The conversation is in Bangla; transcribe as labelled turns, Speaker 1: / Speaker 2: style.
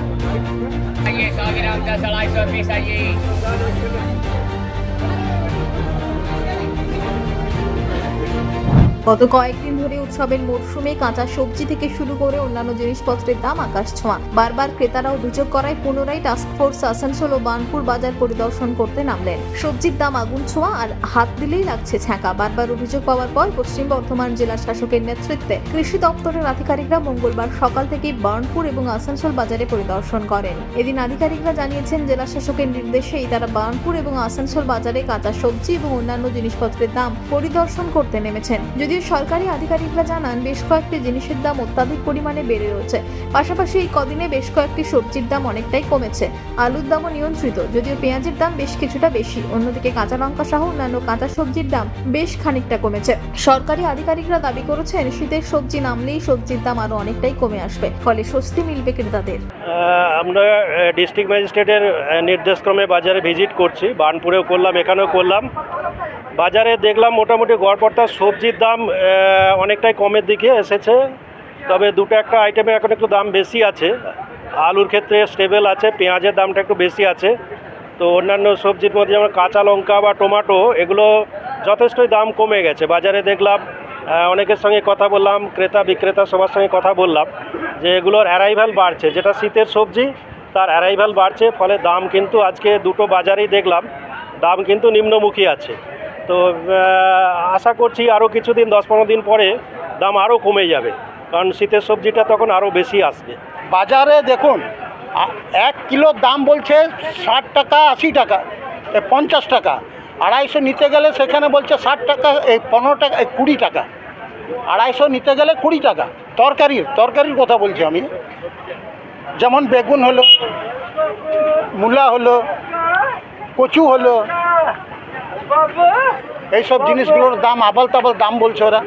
Speaker 1: आइए सौ ग्राम दस अढ़ाई सौ पीस आइए
Speaker 2: গত কয়েকদিন ধরে উৎসবের মরশুমে কাঁচা সবজি থেকে শুরু করে অন্যান্য জিনিসপত্রের দাম আকাশ ছোঁয়া। বারবার ক্রেতারা অভিযোগ করায় পুনরায় টাস্কফোর্স আসানসোল ও বার্নপুর বাজার পরিদর্শন করতে নামলেন। সবজির দাম আগুন ছোঁয়া আর হাত দিলেই লাগছে ছ্যাঁকা। বারবার অভিযোগ পাওয়ার পর পশ্চিম বর্ধমান জেলা শাসকের নেতৃত্বে কৃষি দপ্তরের আধিকারিকরা মঙ্গলবার সকাল থেকেই বার্নপুর এবং আসানসোল বাজারে পরিদর্শন করেন। এদিন আধিকারিকরা জানিয়েছেন, জেলা শাসকের নির্দেশেই তারা বার্নপুর এবং আসানসোল বাজারে কাঁচা সবজি এবং অন্যান্য জিনিসপত্রের দাম পরিদর্শন করতে নেমেছেন। যদিও সরকারি আধিকারিকরা জানান, বেশ কয়েকটি জিনিসের দাম অত্যাধিক পরিমাণে বেড়ে রয়েছে। পাশাপাশি এই কদিনে বেশ কয়েকটি সবজির দাম অনেকটাই কমেছে। আলুর দামও নিয়ন্ত্রিত, যদিও পেঁয়াজের দাম বেশ কিছুটা বেশি। অন্যদিকে কাঁচা লঙ্কা সহ অন্যান্য কাঁচা সবজির দাম বেশ খানিকটা কমেছে। সরকারি আধিকারিকরা দাবি করেছেন, শীতের সবজি নামলেই সবজির দাম আরও অনেকটাই কমে আসবে। ফলে স্বস্তি মিলবে ক্রেতাদের।
Speaker 3: আমরা ডিস্ট্রিক্ট ম্যাজিস্ট্রেটের নির্দেশক্রমে বাজারে ভিজিট করছি। বার্নপুরেও করলাম, এখানেও করলাম। বাজারে দেখলাম মোটামুটি গড়পড়তার সবজির দাম অনেকটাই কমের দিকে এসেছে। তবে দুটো একটা আইটেমে এখন একটু দাম বেশি আছে। আলুর ক্ষেত্রে স্টেবল আছে, পেঁয়াজের দামটা একটু বেশি আছে। তো অন্যান্য সবজির মধ্যে যেমন কাঁচা লঙ্কা বা টমেটো এগুলো যথেষ্টই দাম কমে গেছে। বাজারে দেখলাম অনেকের সঙ্গে কথা বললাম, ক্রেতা বিক্রেতা সবার সঙ্গে কথা বললাম, যে এগুলোর অ্যারাইভাল বাড়ছে। যেটা শীতের সবজি, তার অ্যারাইভাল বাড়ছে, ফলে দাম কিন্তু আজকে দুটো বাজারেই দেখলাম, দাম কিন্তু নিম্নমুখী আছে। তো আশা করছি আরও কিছুদিন, দশ পনেরো দিন পরে দাম আরও কমে যাবে। কারণ শীতের সবজিটা তখন আরও বেশি আসবে।
Speaker 4: বাজারে দেখুন এক কিলোর দাম বলছে ষাট টাকা, আশি টাকা পঞ্চাশ টাকা। আড়াইশো নিতে গেলে সেখানে বলছে ষাট টাকা এই পনেরো টাকা এই কুড়ি টাকা। আড়াইশো নিতে গেলে কুড়ি টাকা। তরকারির তরকারির কথা বলছি আমি। যেমন বেগুন হলো, মূলা হলো, কচু হলো এইসব জিনিসগুলোর দাম আবাল তাবাল দাম বলছে ওরা।